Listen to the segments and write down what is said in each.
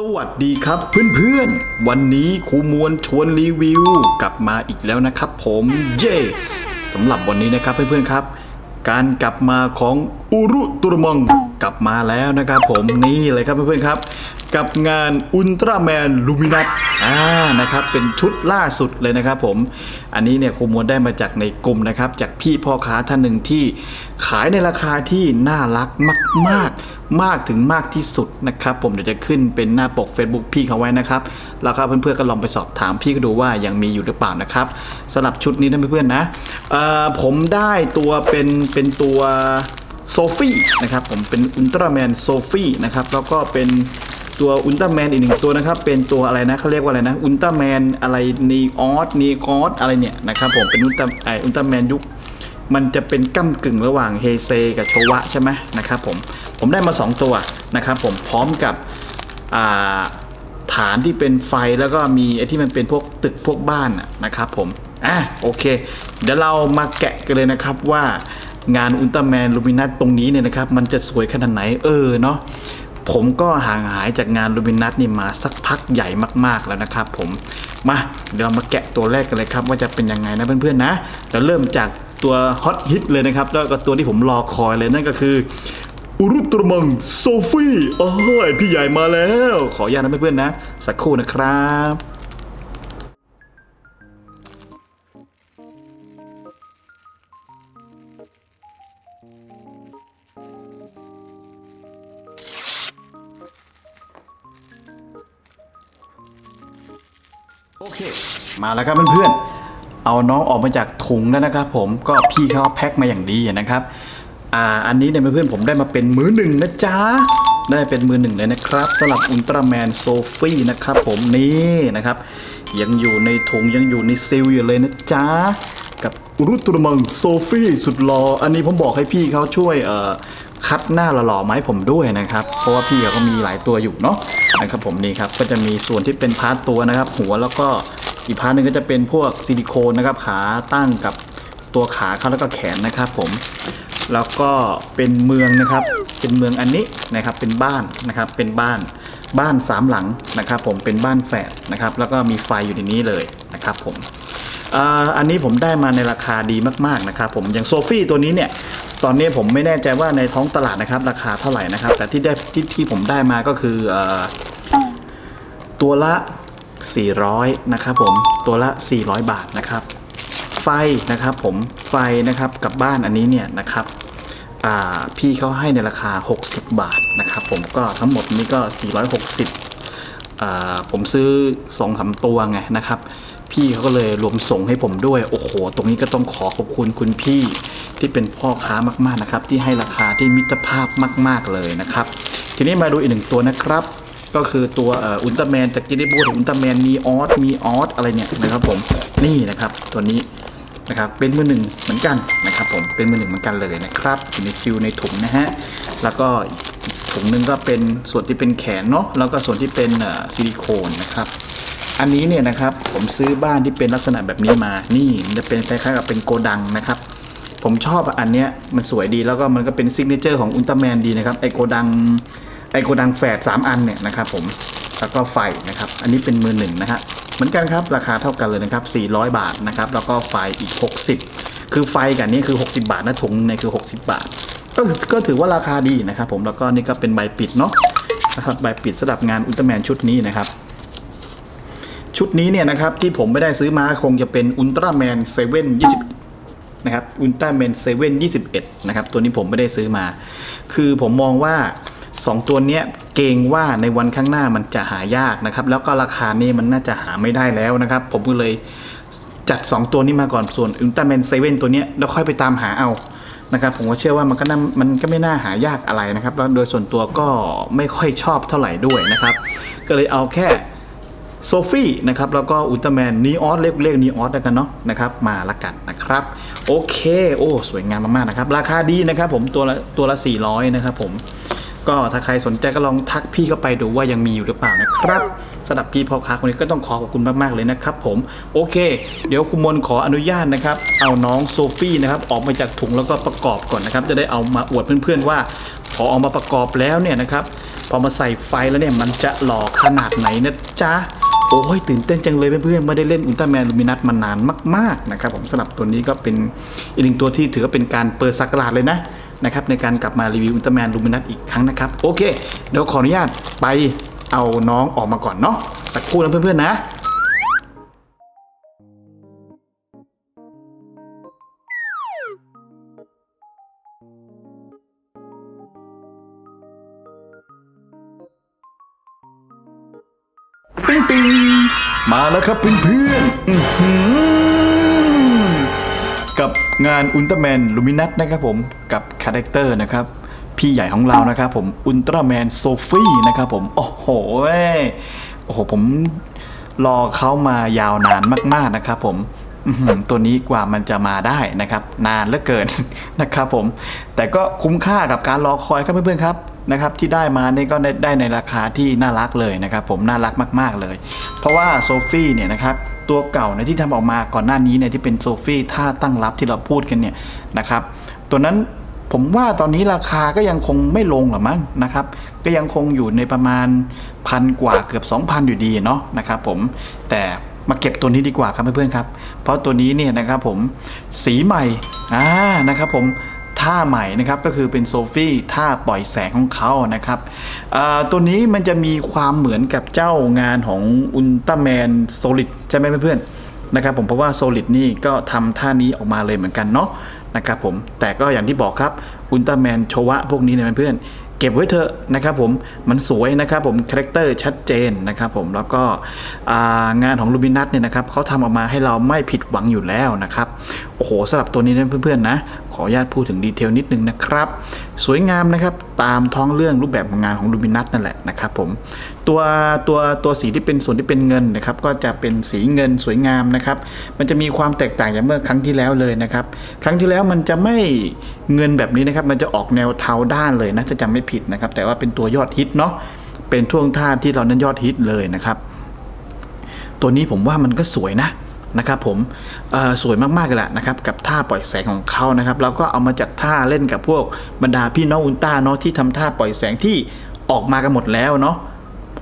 สวัสดีครับเพื่อนๆ วันนี้ครูมวลชวนรีวิวกลับมาอีกแล้วนะครับผมเย่สำหรับวันนี้นะครับเพื่อนๆครับ การกลับมาของอุรุตุรมองกลับมาแล้วนะครับผมนี่เลยครับเพื่อนๆครับ กับงานอุลตร้าแมนลูมินัสอ่านะครับเป็นชุดล่าสุดเลยนะครับผม อันนี้เนี่ยครูมวลได้มาจากในกลุ่มนะครับ จากพี่พ่อค้าท่านหนึ่งที่ขายในราคาที่น่ารักมาก ๆ มากถึงมากที่สุดนะครับ ผมเดี๋ยวจะขึ้นเป็นหน้าปก Facebook พี่เขาไว้นะครับ แล้วก็เพื่อนๆก็ลองไปสอบถามพี่ก็ดูว่ายังมีอยู่หรือเปล่านะครับสำหรับชุดนี้นะเพื่อนๆนะเอ่อผมได้ตัวเป็นเป็นตัวโซฟี่นะครับผมเป็นอุลตร้าแมนโซฟี่นะครับแล้วก็เป็น ตัวอุลตร้าแมนอีกหนึ่งตัวนะครับ เป็นตัวอะไรนะเขาเรียกว่าอะไรนะอุลตร้าแมนอะไรนีออสนีกอสอะไรเนี่ยนะครับผมเป็นอุลตร้าไออุลตร้าแมนยุคมันจะเป็นก้ากึ่งระหว่างเฮเซกับโชวะใช่ไหมนะครับผมผมได้มา 2 ตัวนะครับผมพร้อมกับฐานที่เป็นไฟแล้วก็มีไอ้ที่มันเป็นพวกตึกพวกบ้านนะนะครับผมอะโอเค เดี๋ยวเรามาแกะกันเลยนะครับว่างานอุลตร้าแมนลูมินัสตรงนี้เนี่ยนะครับ มันจะสวยขนาดไหนเออเนาะ ผมก็ห่างหายจากงานลูมินัสนี่มาสักพักใหญ่มากๆแล้วนะครับผมมาเดี๋ยวเรามาแกะตัวแรกกันเลยครับ ว่าจะเป็นยังไงนะเพื่อนๆนะจะเริ่มจากตัวฮอตฮิตเลยนะครับแล้วก็ตัวที่ผมรอคอยเลยนั่นก็คืออุรุตรมังโซฟี่โอ้ยพี่ใหญ่มาแล้ว ขออนุญาตนะเพื่อนๆนะ สักครู่นะครับ อเค มาแล้วครับเพื่อนๆ เอาน้องออกมาจากถุงแล้วนะครับผม ก็พี่เขาแพ็คมาอย่างดีนะครับ อ่า อันนี้เนี่ยเพื่อนๆผมได้มาเป็นมือหนึ่งนะจ๊ะ ได้เป็นมือหนึ่งเลยนะครับสำหรับอุลตร้าแมนโซฟี่นะครับผมนี่นะครับ ยังอยู่ในถุงยังอยู่ในซีลอยู่เลยนะจ๊ะ กับอุรุตรมังโซฟี่สุดหลอ่อ อันนี้ผมบอกให้พี่เขาช่วยเอ่อคัดหน้าหล่อๆมาให้ผมด้วยนะครับ เพราะว่าพี่เขาก็มีหลายตัวอยู่เนาะ นะครับผมนี่ครับก็จะมีส่วนที่เป็นพาร์ทตัวนะครับ หัวแล้วก็อีกพาร์ทหนึงก็จะเป็นพวกซิลิโคนนะครับขาตั้งกับตัวขาเขาแล้วก็แขนนะครับผมแล้วก็เป็นเมืองนะครับ เป็นเมืองอันนี้นะครับ เป็นบ้านนะครับ เป็นบ้าน บ้านสามหลังนะครับ ผม เป็นบ้านแฝดนะครับ แล้วก็มีไฟอยู่ในนี้เลยนะครับผม อันนี้ผมได้มาในราคาดีมากๆนะครับ ผม อย่างโซฟี่ตัวนี้เนี่ย ตอนนี้ผมไม่แน่ใจว่าในท้องตลาดนะครับ ราคาเท่าไหร่นะครับ แต่ที่ได้ที่ที่ผมได้มาก็คือเอ่อตัวละ 400 นะครับผมตัวละ 400 บาทนะครับ ไฟนะครับผมไฟนะครับกับบ้านอันนี้เนี่ยนะครับพี่เขาให้ในราคา 60 บาทนะครับ ผมก็ทั้งหมดนี้ก็ 460 ผมซื้อ2องสามตัวไงนะครับ พี่เขาก็เลยรวมส่งให้ผมด้วย โอ้โห ตรงนี้ก็ต้องขอขอบคุณคุณพี่ ที่เป็นพ่อค้ามากๆนะครับ ที่ให้ราคาที่มิตรภาพมาก ๆเลยนะครับ ทีนี้มาดูอีกหนึ่งตัวนะครับ ก็คือตัวอุลตร้าแมนจากกินได้พูดถึงอุลตร้าแมนมีออสมีออสอะไรเนี่ยนะครับผมนี่นะครับตัวนี้นะครับเป็นมือหนึ่งเหมือนกันนะครับผมเป็นมือหนึ่งเหมือนกันเลยนะครับอยู่ในซิลในถุงนะฮะแล้วก็ถุงหนึงก็เป็นส่วนที่เป็นแขนเนาะแล้วก็ส่วนที่เป็นซิลิโคนนะครับอันนี้เนี่ยนะครับผมซื้อบ้านที่เป็นลักษณะแบบนี้มานี่จะเป็นคล้ายๆกับเป็นโกดังนะครับ ผมชอบอันเนี้ยมันสวยดีแล้วก็มันก็เป็นซิกเนเจอร์ของอุลตร้าแมนดีนะครับไอโกดังไอโกดังแฝดสามอันเนี่ยนะครับผมแล้วก็ไฟนะครับ อันนี้เป็นมือหนึ่งนะฮะเหมือนกันครับราคาเท่ากันเลยนะครับ 400 บาทนะครับ แล้วก็ไฟอีก 60 คือไฟกับนนี้คือ 60 บาทนะถุงนึงในคือ 60 บาท ก็ก็ถือว่าราคาดีนะครับผมแล้วก็นี่ก็เป็นใบปิดเนาะนะครับใบปิดสำหรับงานอุลตร้าแมนชุดนี้นะครับชุดนี้เนี่ยนะครับที่ผมไม่ได้ซื้อมาคงจะเป็นอุลตร้าแมนเซเว่นยี่สิบ นะครับอุลตร้าแมนเซเว่นยี่สิบเอ็ดนะครับตัวนี้ผมไม่ได้ซื้อมา คือผมมองว่า2ตัวเนี้ยเกรงว่าในวันข้างหน้ามันจะหายากนะครับ แล้วก็ราคานี้มันน่าจะหาไม่ได้แล้วนะครับ ผมก็เลยจัด 2 ตัวนี้มาก่อนส่วนอุลตร้าแมนเซเว่นตัวเนี้ยแล้วค่อยไปตามหาเอานะครับ ผมก็เชื่อว่ามันก็น่ามันก็ไม่น่าหายากอะไรนะครับ แล้วโดยส่วนตัวก็ไม่ค่อยชอบเท่าไหร่ด้วยนะครับ ก็เลยเอาแค่ โซฟี่นะครับแล้วก็อุลตร้าแมนนีออสเรียกเรียกนีออสแล้วกันเนาะนะครับมาละกันนะครับ โอเคโอ้สวยงามมากๆนะครับ ราคาดีนะครับผมตัวละตัวละ 400 นะครับผมก็ถ้าใครสนใจก็ลองทักพี่เข้าไปดูว่ายังมีอยู่หรือเปล่านะครับสำหรับพี่พ่อค้าคนนี้ก็ต้องขอขอบคุณมาก ๆ เลยนะครับผมโอเค เดี๋ยวคุณมนขออนุญาตนะครับ เอาน้องโซฟี่นะครับออกมาจากถุงแล้วก็ประกอบก่อนนะครับ จะได้เอามาอวดเพื่อนๆว่า พอเอามาประกอบแล้วเนี่ยนะครับ พอมาใส่ไฟแล้วเนี่ยมันจะหล่อขนาดไหนนะจ๊ะ โอ้ยตื่นเต้นจังเลยเพื่อนๆไม่ได้เล่นอุลตร้าแมนลูมินัสมานานมากๆนะครับผมสำหรับตัวนี้ก็เป็นอีกหนึ่งตัวที่ถือว่าเป็นการเปิดสักราชเลยนะนะครับในการกลับมารีวิวอุลตร้าแมนลูมินัสอีกครั้งนะครับโอเคเดี๋ยวขออนุญาตไปเอาน้องออกมาก่อนเนาะสักครู่นะเพื่อนๆนะ แล้วครับเพื่อนๆอื้อหือกับงานอุลตร้าแมนลูมินัสนะครับผมกับคาแรคเตอร์นะครับ พี่ใหญ่ของเรานะครับผมอุลตร้าแมนโซฟี่นะครับผม โอ้โหเว้ยโอ้โห ผมรอเขามายาวนานมากๆนะครับผมอื้อหือตัวนี้กว่ามันจะมาได้นะครับ นานเหลือเกิน นะครับผม แต่ก็คุ้มค่ากับการรอคอยครับเพื่อนๆครับ นะครับที่ได้มานี่ก็ได้ได้ในราคาที่น่ารักเลยนะครับผมน่ารักมาก ๆเลย เพราะว่าโซฟี่เนี่ยนะครับตัวเก่าเนี่ยที่ทำออกมาก่อนหน้านี้เนี่ยที่เป็นโซฟี่ท่าตั้งรับที่เราพูดกันเนี่ยนะครับตัวนั้นผมว่าตอนนี้ราคาก็ยังคงไม่ลงหรอมั้งนะครับ ก็ยังคงอยู่ในประมาณพันกว่าเกือบ 2,000 อยู่ดีเนาะนะครับผมแต่มาเก็บตัวนี้ดีกว่าครับเพื่อนๆครับ เพราะตัวนี้เนี่ยนะครับผมสีใหม่อ่านะครับผม ท่าใหม่นะครับก็คือเป็นโซฟี่ท่าปล่อยแสงของเขานะครับตัวนี้มันจะมีความเหมือนกับเจ้างานของอุลตร้าแมนโซลิดใช่ไหมเพื่อนๆนะครับผมเพราะว่าโซลิดนี่ก็ทำท่านี้ออกมาเลยเหมือนกันเนาะนะครับผมแต่ก็อย่างที่บอกครับอุลตร้าแมนโชวะพวกนี้เนี่ยเพื่อนๆ เก็บไว้เถอะนะครับผมมันสวยนะครับผมคาแรคเตอร์ชัดเจนนะครับผมแล้วก็งานของลูบินัสเนี่ยนะครับเขาทำออกมาให้เราไม่ผิดหวังอยู่แล้วนะครับโอ้โหสำหรับตัวนี้นะเพื่อนๆนะขออนุญาตพูดถึงดีเทลนิดนึงนะครับ สวยงามนะครับ ตามท้องเรื่องรูปแบบของงานของลูบินัสนั่นแหละนะครับผมตัวตัวตัวสีที่เป็นส่วนที่เป็นเงินนะครับก็จะเป็นสีเงินสวยงามนะครับมันจะมีความแตกต่างจากเมื่อครั้งที่แล้วเลยนะครับครั้งที่แล้วมันจะไม่เงินแบบนี้นะครับมันจะออกแนวเทาด้านเลยนะถ้าจำไม่ผิดนะครับแต่ว่าเป็นตัวยอดฮิตเนาะเป็นท่วงท่าที่เรานั้นยอดฮิตเลยนะครับตัวนี้ผมว่ามันก็สวยนะ นะครับผมสวยมากๆเลยแหละนะครับกับท่าปล่อยแสงของเขานะครับแล้วก็เอามาจัดท่าเล่นกับพวกบรรดาพี่น้องอุลตร้าเนาะที่ทำท่าปล่อยแสงที่ออกมากันหมดแล้วเนาะ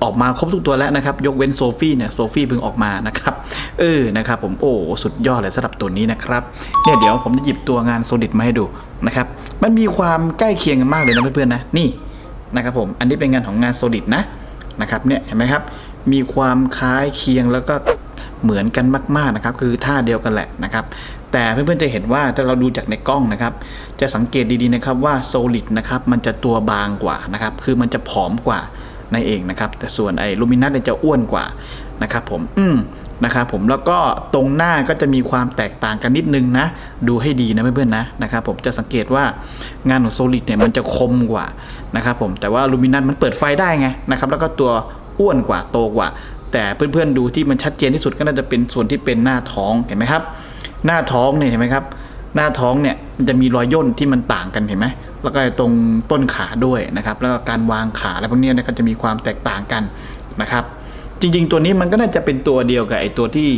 ออกมาครบทุกตัวแล้วนะครับ ยกเว้นโซฟี่เนี่ยโซฟี่เพิ่งออกมานะครับเออนะครับผมโอ้สุดยอดเลยสำหรับตัวนี้นะครับเนี่ยเดี๋ยวผมจะหยิบตัวงานโซลิดมาให้ดูนะครับมันมีความใกล้เคียงกันมากเลยนะเพื่อนๆนะนี่นะครับผมอันนี้เป็นงานของงานโซลิดนะนะครับเนี่ยเห็นไหมครับ มีความคล้ายเคียงแล้วก็ เหมือนกันมากๆนะครับคือท่าเดียวกันแหละนะครับแต่เพื่อนๆจะเห็นว่าถ้าเราดูจากในกล้องนะครับ จะสังเกตดีๆนะครับว่าโซลิดนะครับมันจะตัวบางกว่านะครับคือมันจะผอมกว่านั่นเองนะครับแต่ส่วนไอ้ลูมินัสเนี่ยจะอ้วนกว่านะครับผมอืมนะครับผมแล้วก็ตรงหน้าก็จะมีความแตกต่างกันนิดนึงนะ ดูให้ดีนะเพื่อนๆนะนะครับผมจะสังเกตว่างานของโซลิดเนี่ยมันจะคมกว่านะครับผมแต่ว่าลูมินัสมันเปิดไฟได้ไงนะครับแล้วก็ตัวอ้วนกว่าโตกว่า แต่เพื่อนๆดูที่มันชัดเจนที่สุดก็น่าจะเป็นส่วนที่เป็นหน้าท้องเห็นไหมครับ หน้าท้องเนี่ยเห็นไหมครับ หน้าท้องเนี่ยมันจะมีรอยย่นที่มันต่างกันเห็นไหมแล้วก็ตรงต้นขาด้วยนะครับ แล้วก็การวางขาอะไรพวกนี้นะครับจะมีความแตกต่างกันนะครับจริงๆ ตัวนี้มันก็น่าจะเป็นตัวเดียวกับไอ้ตัวที่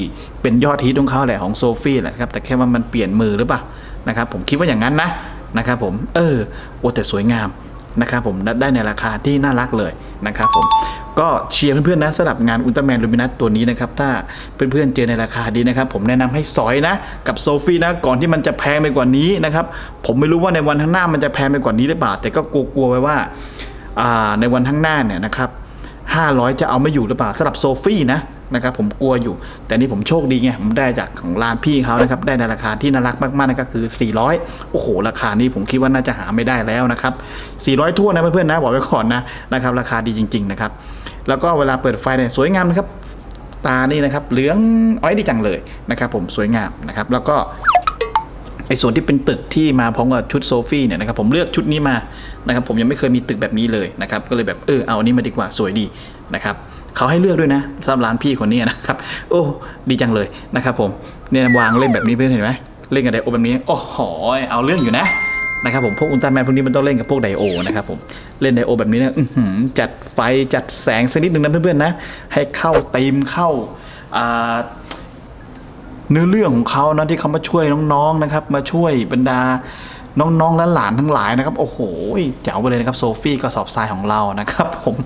เป็นยอดฮิตของเขาแหละของโซฟี่แหละครับแต่แค่ว่ามันเปลี่ยนมือหรือเปล่านะครับผมคิดว่าอย่างนั้นนะนะครับผมเออโอ้แต่สวยงาม นะครับผมได้ในราคาที่น่ารักเลยนะครับผมก็เชียร์เพื่อนๆนะสำหรับงานอุลตร้าแมนลูมินัสตัวนี้นะครับ ถ้าเพื่อนๆเจอในราคาดีนะครับ ผมแนะนำให้สอยนะ กับโซฟี่นะ ก่อนที่มันจะแพงไปกว่านี้นะครับ ผมไม่รู้ว่าในวันข้างหน้ามันจะแพงไปกว่านี้หรือเปล่า แต่ก็กลัวๆไว้ว่าอ่าในวันข้างหน้าเนี่ยนะครับ500 จะเอาไม่อยู่หรือเปล่าสำหรับโซฟี่นะ นะครับผมกลัวอยู่ แต่นี่ผมโชคดีไงผมได้จากของร้านพี่เขานะครับได้ในราคาที่น่ารักมากๆนะครับคือ 400 โอ้โห ราคานี้ผมคิดว่าน่าจะหาไม่ได้แล้วนะครับ 400ทั่วนะเพื่อนๆนะบอกไว้ก่อนนะนะครับ ราคาดีจริง ๆนะครับ แล้วก็เวลาเปิดไฟเนี่ยสวยงามนะครับตานี่นะครับเหลืองอ้อยดีจังเลยนะครับ ผมสวยงามนะครับแล้วก็ไอ้ส่วนที่เป็นตึกที่มาพร้อมกับชุดโซฟี่เนี่ยนะครับผมเลือกชุดนี้มานะครับผมยังไม่เคยมีตึกแบบนี้เลยนะครับก็เลยแบบเออเอาอันนี้มาดีกว่าสวยดีนะครับ เขาให้เลือกด้วยนะสำหรับร้านพี่คนนี้นะครับโอ้ดีจังเลยนะครับผมเนี่ยวางเล่นแบบนี้เพื่อนเห็นไหมเล่นกับไดโอแบบนี้โอ้โหเอาเรื่องอยู่นะนะครับผมพวกอุลตร้าแมนพวกนี้มันต้องเล่นกับพวกไดโอนะครับผมเล่นไดโอแบบนี้เนี่ยจัดไฟจัดแสงสักนิดหนึ่งนะเพื่อนๆนะให้เข้าธีมเข้าอ่าเนื้อเรื่องของเขานะที่เขามาช่วยน้องๆนะครับ มาช่วยบรรดา น้องๆและหลานทั้งหลายนะครับ โอ้โหแจ๋วไปเลยนะครับโซฟี่กระสอบทรายของเรานะครับผม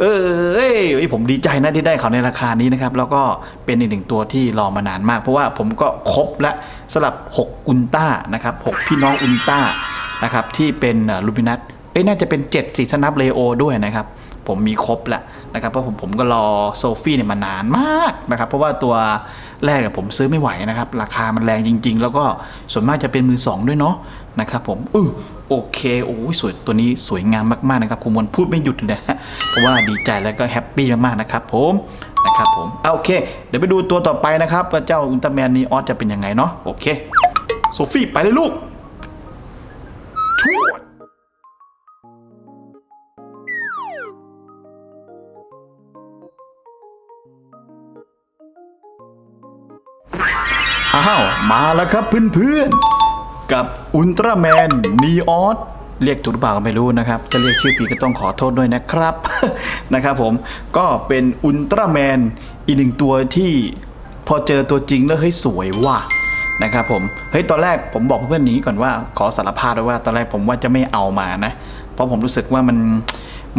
เออเอ้ยผมดีใจนะที่ได้เขาในราคานี้นะครับ แล้วก็เป็นอีกหนึ่งตัวที่รอมานานมาก เพราะว่าผมก็ครบและสลับ 6 อุลต้านะครับ6พี่น้องอุลต้านะครับที่เป็นลูมินัสเอ้ยน่าจะเป็น7สิถ้านับเลโอด้วยนะครับ ผมมีครบแหละนะครับเพราะผมผมก็รอโซฟี่เนี่ยมานานมากนะครับ เพราะว่าตัว แรกผมซื้อไม่ไหวนะครับ ราคามันแรงจริง ๆ แล้วก็ส่วนมากจะเป็นมือสองด้วยเนาะนะครับผมอือโอเคโอ้ยสวยตัวนี้สวยงามมากๆนะครับคุณมวลพูดไม่หยุดเลยนะเพราะว่าดีใจแล้วก็แฮปปี้มากๆนะครับผมนะครับผมเอาโอเค เดี๋ยวไปดูตัวต่อไปนะครับว่าเจ้าอุลตร้าแมนนีออสจะเป็นยังไงเนาะโอเคโซฟี่ไปเลยลูกชวด อ้าว มาแล้วครับเพื่อนๆ กับอุลตร้าแมนนีออสเรียกถูกหรือเปล่าก็ไม่รู้นะครับ จะเรียกชื่อผิดก็ต้องขอโทษด้วยนะครับ นะครับผมก็เป็นอุลตร้าแมนอีกหนึ่งตัวที่พอเจอตัวจริงแล้วเฮ้ยสวยว่ะนะครับผม เฮ้ย ตอนแรกผมบอกเพื่อนๆนี้ก่อนว่าขอสารภาพด้วยว่า ตอนแรกผมว่าจะไม่เอามานะ เพราะผมรู้สึกว่ามัน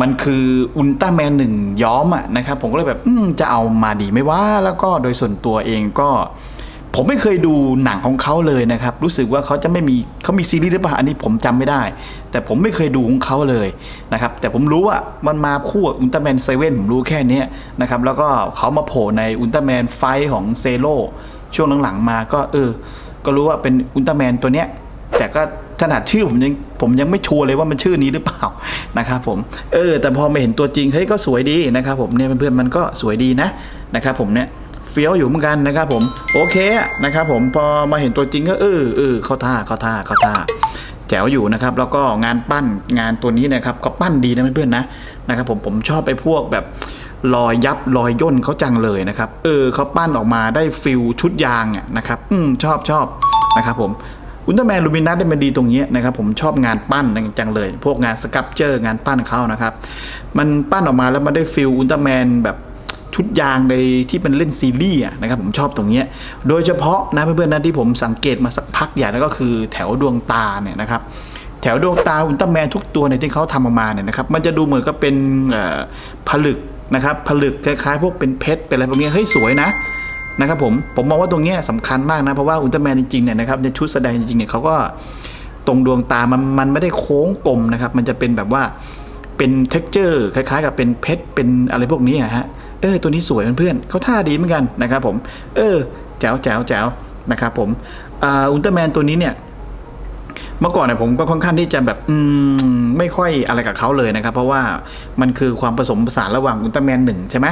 มันคืออุลตร้าแมนหนึ่งย้อมอะนะครับ ผมก็เลยแบบจะเอามาดีไหม่ว่า แล้วก็โดยส่วนตัวเองก็ ผมไม่เคยดูหนังของเขาเลยนะครับ รู้สึกว่าเขาจะไม่มีเขามีซีรีส์หรือเปล่าอันนี้ผมจำไม่ได้ แต่ผมไม่เคยดูของเขาเลยนะครับ แต่ผมรู้ว่ามันมาคู่กับอุลตร้าแมนเซเว่นผมรู้แค่นี้นะครับ แล้วก็เขามาโผล่ในอุลตร้าแมนไฟของเซโ o ช่วงหลังๆมาก็เออ ก็รู้ว่าเป็นอุลตร้าแมนตัวเนี้ย แต่ก็ขนาดชื่อผมยังผมยังไม่ชัวร์เลยว่ามันชื่อนี้หรือเปล่านะครับผมเออ แต่พอมาเห็นตัวจริงเฮ้ยก็สวยดีนะครับผมเนี่ยเพื่อนๆมันก็สวยดีนะนะครับผมเนี่ย เฟี้ยวอยู่เหมือนกันนะครับผมโอเคนะครับผมพอมาเห็นตัวจริงก็เออเออเข้าท่าเข้าท่าเข้าท่าแจ๋วอยู่นะครับแล้วก็งานปั้นงานตัวนี้นะครับก็ปั้นดีนะเพื่อนๆนะนะครับผมผมชอบไปพวกแบบรอยยับรอยย่นเขาจังเลยนะครับเออเขาปั้นออกมาได้ฟิลชุดยางอะนะครับอืมชอบชอบนะครับผมอุลตร้าแมนลูมินัสได้มาดีตรงนี้นะครับผมชอบงานปั้นจังเลย พวกงานสครับเจอร์งานปั้นเขานะครับมันปั้นออกมาแล้วมันได้ฟิลอุลตร้าแมนแบบ ชุดยางในที่เป็นเล่นซีรีส์นะครับผมชอบตรงนี้โดยเฉพาะนะเพื่อนๆนะที่ผมสังเกตมาสักพักใหญ่แล้วก็คือแถวดวงตาเนี่ยนะครับแถวดวงตาอุลตร้าแมนทุกตัวเนี่ยที่เขาทำออกมาเนี่ยนะครับมันจะดูเหมือนกับเป็นเอ่อผลึกนะครับผลึกคล้ายๆ พวกเป็นเพชรเป็นอะไรพวกนี้เฮ้ยสวยนะนะครับผมผมมองว่าตรงนี้ยสำคัญมากนะเพราะว่าอุลตร้าแมนจริงๆเนี่ยนะครับในชุดแสดงจริงๆเนี่ยเขาก็ตรงดวงตามันมันไม่ได้โค้งกลมนะครับมันจะเป็นแบบว่าเป็น t e x t อร์คล้ายๆ กับเป็นเพชรเป็นอะไรพวกนี้ฮะ เออ ตัวนี้สวยเพื่อนๆเขาท่าดีเหมือนกันนะครับผม เออแจ๋วแจ๋วแจ๋วนะครับผมอุลตร้าแมนตัวนี้เนี่ยเมื่อก่อนเนี่ยผมก็ค่อนข้างที่จะแบบอืมไม่ค่อยอะไรกับเขาเลยนะครับ เพราะว่ามันคือความผสมผสานระหว่างอุลตร้าแมนหนึ่งใช่ไหม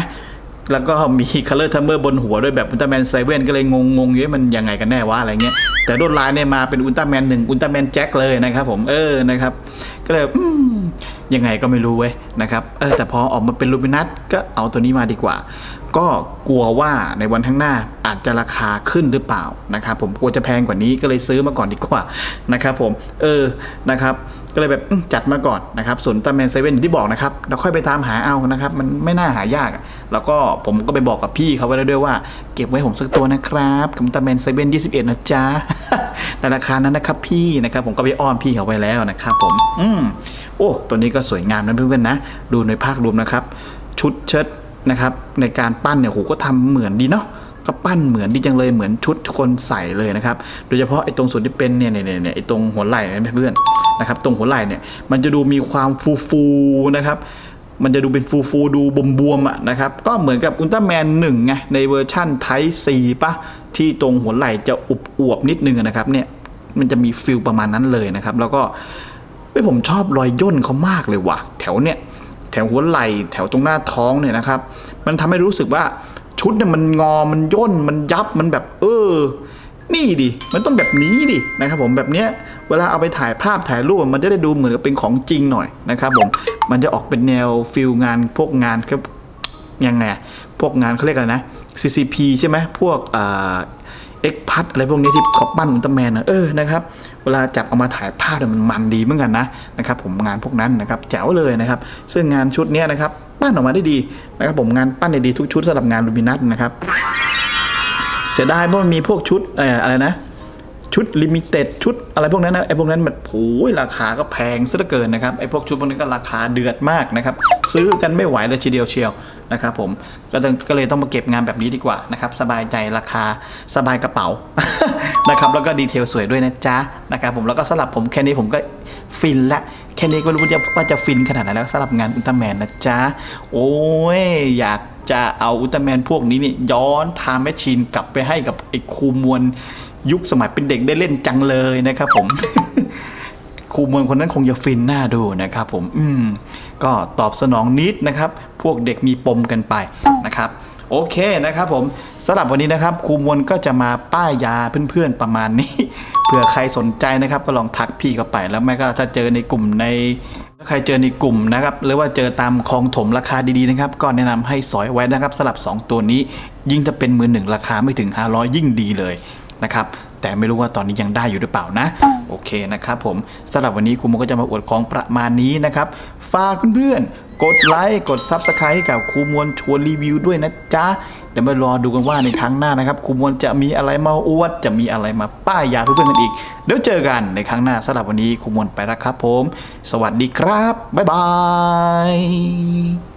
แล้วก็มีคัลเลอร์ทัมเมอร์บนหัวด้วยแบบอุลตร้าแมนเซเว่นก็เลยงงงๆอยู่ว่ามันยังไงกันแน่วะอะไรเงี้ยแต่รวดลายเนี่ยมาเป็นอุลตร้าแมนหนึ่งอุลตร้าแมนแจ็คเลยนะครับผมเออนะครับ ก็เลยอืม ยังไงก็ไม่รู้เว้ยนะครับเออแต่พอออกมาเป็นลูมินัสก็เอาตัวนี้มาดีกว่า ก็กลัวว่าในวันข้างหน้าอาจจะราคาขึ้นหรือเปล่านะครับผมกลัวจะแพงกว่านี้ก็เลยซื้อมาก่อนดีกว่านะครับผมเออนะครับก็เลยแบบจัดมาก่อนนะครับส่วนตร้าแมนเซเว่นที่บอกนะครับเราค่อยไปตามหาเอานะครับ มันไม่น่าหายาก แล้วก็ผมก็ไปบอกกับพี่เขาไว้แล้วด้วยว่า เก็บไว้ผมสักตัวนะครับกับอุลตร้าแมนเซเว่นยี่สิบเอ็ดนะจ๊ะในราคานั้นนะครับพี่นะครับผมก็ไปอ้อนพี่เขาไว้แล้วนะครับผมอืม โอ้ตัวนี้ก็สวยงามนะเพื่อนๆนะ ดูในภาพรวมนะครับ ชุดเชิ้ตนะครับ ในการปั้นเนี่ยโหก็ทำเหมือนดีเนาะก็ปั้นเหมือนดีจังเลยเหมือนชุดคนใส่เลยนะครับ โดยเฉพาะไอ้ตรงส่วนที่เป็นเนี่ยเนี่ยเนี่ยไอ้ตรงหัวไหล่นะเพื่อนๆนะครับ ตรงหัวไหล่เนี่ยมันจะดูมีความฟูฟูๆนะครับมันจะดูเป็นฟูฟูดูบวมๆอะนะครับ ก็เหมือนกับอุลตร้าแมนหนึ่งไงในเวอร์ชั่นไทซีปะที่ตรงหัวไหล่จะอุบอวบนิดนึงนะครับเนี่ยมันจะมีฟิลประมาณนั้นเลยนะครับ แล้วก็ เฮ้ยผมชอบรอยย่นเขามากเลยว่ะ แถวเนี่ยแถวหัวไหล่แถวตรงหน้าท้องเนี่ยนะครับ มันทำให้รู้สึกว่าชุดเนี่ยมันงอมันย่นมันยับมันแบบ เออ นี่ดิ มันต้องแบบนี้ดินะครับผมแบบเนี้ยเวลาเอาไปถ่ายภาพถ่ายรูปมันจะได้ดูเหมือนกับเป็นของจริงหน่อยนะครับผมมันจะออกเป็นแนวฟิลงานพวกงานครับยังไงพวกงานเขาเรียกอะไรนะ CCP ใช่ไหมพวกอ่า เอ็กพัทอะไรพวกนี้ที่เขาปั้นอุลตร้าแมนนะเออนะครับเวลาจับเอามาถ่ายภาพเนี่ยมันมันดีเหมือนกันนะนะครับผมงานพวกนั้นนะครับแจ๋วเลยนะครับซึ่งงานชุดนี้นะครับปั้นออกมาได้ดีนะครับผมงานปั้นได้ดีทุกชุดสำหรับงานลูมินัสนะครับเสียดายเพราะมันมีพวกชุดเอ่ออะไรนะชุดลิมิเต็ดชุดอะไรพวกนั้นนะไอ้พวกนั้นมันโอ้ยราคาก็แพงซะเหลือเกินนะครับไอ้พวกชุดพวกนี้ก็ราคาเดือดมากนะครับซื้อกันไม่ไหวเลยทีเดียวเชียว นะครับผมก็ต้องก็เลยต้องมาเก็บงานแบบนี้ดีกว่านะครับสบายใจราคาสบายกระเป๋านะครับแล้วก็ดีเทลสวยด้วยนะจ๊ะนะครับผมแล้วก็สำหรับผมแค่นี้ผมก็ฟินละแค่นี้ก็รู้ว่าจะว่าจะฟินขนาดไหนแล้วสำหรับงานอุลตร้าแมนนะจ๊ะโอ้ยอยากจะเอาอุลตร้าแมนพวกนี้นี่ย้อนไทม์แมชชีนกลับไปให้กับไอ้ครูมวลยุคสมัยเป็นเด็กได้เล่นจังเลยนะครับผมครูมวลคนนั้นคงจะฟินหน้าดูนะครับผม อืม ก็ตอบสนองนิดนะครับ พวกเด็กมีปมกันไปนะครับโอเคนะครับผมสำหรับวันนี้นะครับครูมวลก็จะมาป้ายยาเพื่อนๆประมาณนี้ เผื่อใครสนใจนะครับก็ลองทักพี่เข้าไป แล้วไม่ก็ถ้าเจอในกลุ่มในถ้าใครเจอในกลุ่มนะครับหรือว่าเจอตามคลองถมราคาดีๆนะครับก็แนะนำให้สอยไว้นะครับสำหรับ 2 ตัวนี้ ยิ่งจะเป็นมือหนึ่งราคาไม่ถึง 500 ยิ่งดีเลยนะครับแต่ไม่รู้ว่าตอนนี้ยังได้อยู่หรือเปล่านะ โอเคนะครับผมสำหรับวันนี้ครูมก็จะมาอวดของประมาณนี้นะครับ ฝากเพื่อนๆ กดไลค์ กด Subscribe กับครูมวลชวนรีวิวด้วยนะจ๊ะ เดี๋ยวมารอดูกันว่าในครั้งหน้านะครับครูมวลจะมีอะไรมาอวด จะมีอะไรมาป้ายยาเพื่อนๆกันอีก เดี๋ยวเจอกันในครั้งหน้าสำหรับวันนี้ครูมวลไปแล้วครับผม สวัสดีครับ บ๊ายบาย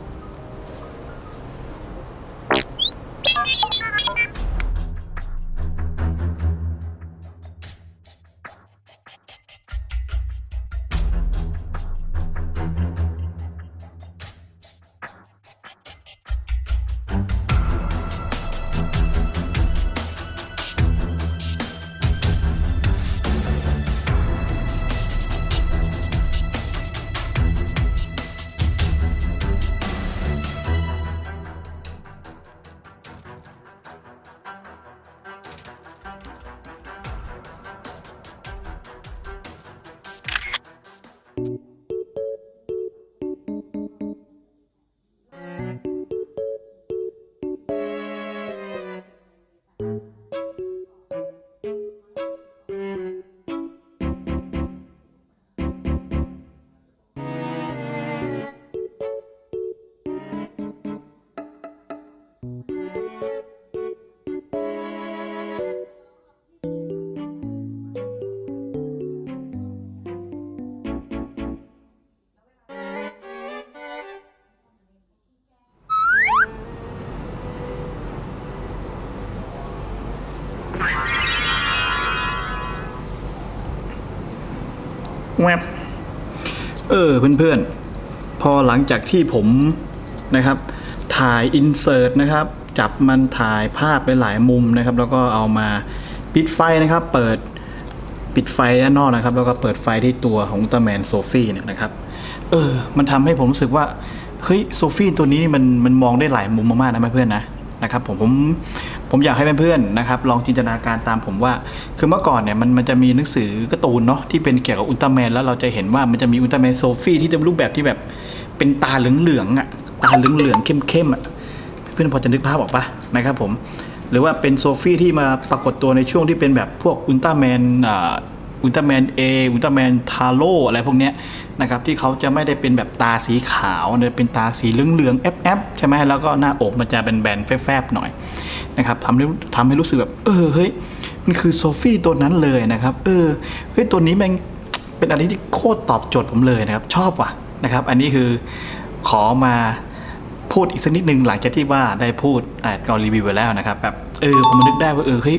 แวบเออเพื่อนๆ พอหลังจากที่ผมนะครับ ถ่ายอินเสิร์ตนะครับ จับมันถ่ายภาพไปหลายมุมนะครับ แล้วก็เอามาปิดไฟนะครับ เปิดปิดไฟด้านนอกนะครับ แล้วก็เปิดไฟที่ตัวของอุลตร้าแมนโซฟี่เนี่ยนะครับ เออ มันทำให้ผมรู้สึกว่า เฮ้ย โซฟี่ตัวนี้นี่มันมันมองได้หลายมุมมากๆนะเพื่อนๆนะ นะครับผมผมผมอยากให้เพื่อนๆนะครับลองจินตนาการตามผมว่า คือเมื่อก่อนเนี่ยมันมันจะมีหนังสือการ์ตูนเนาะที่เป็นเกี่ยวกับอุลตร้าแมนแล้วเราจะเห็นว่ามันจะมีอุลตร้าแมนโซฟี่ที่เป็นรูปแบบที่แบบเป็นตาเหลืองๆอะตาเหลืองๆเข้มๆอะเพื่อนพอจะนึกภาพออกปะนะครับผมหรือว่าเป็นโซฟี่ที่มาปรากฏตัวในช่วงที่เป็นแบบพวกอุลตร้าแมน อุลตร้าแมนเออุลตร้าแมนทาโร่อะไรพวกเนี้ยนะครับที่เขาจะไม่ได้เป็นแบบตาสีขาวเนี่ยเป็นตาสีเหลืองๆแอบๆใช่ไหมแล้วก็หน้าอกมันจะเป็นแบนแฟบๆหน่อยนะครับทำให้ทำให้รู้สึกแบบเออเฮ้ยมันคือโซฟี่ตัวนั้นเลยนะครับเออเฮ้ยตัวนี้แม่งเป็นอะไรที่โคตรตอบโจทย์ผมเลยนะครับ ชอบว่ะนะครับ อันนี้คือขอมาพูดอีกสักนิดนึงหลังจากที่ว่าได้พูดอ่าก่อนรีวิวไปแล้วนะครับแบบเออผมมานึกได้ว่าเออเฮ้ย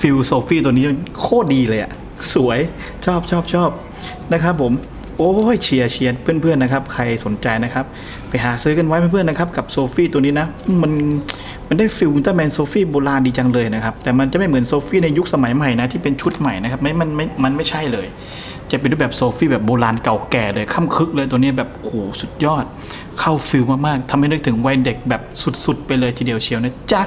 ฟิลโซฟี่ตัวนี้โคตรดีเลยอะ สวยชอบชอบชอบนะครับผมโอ้ยเชียร์เชียร์เพื่อนๆนะครับ ใครสนใจนะครับ ไปหาซื้อกันไว้เพื่อนๆนะครับ กับโซฟี่ตัวนี้นะ มันมันได้ฟิลอุลตร้าแมนโซฟี่โบราณดีจังเลยนะครับ แต่มันจะไม่เหมือนโซฟี่ในยุคสมัยใหม่นะ ที่เป็นชุดใหม่นะครับไม่มันไม่มันไม่ใช่เลย จะเป็นรูปแบบโซฟี่แบบโบราณเก่าแก่เลยค่ำคึกเลยตัวนี้แบบโอ้โหสุดยอด เข้าฟิลมากๆทำให้นึกถึงวัยเด็กแบบสุดๆ ไปเลยทีเดียวเชียวนะจ๊ะ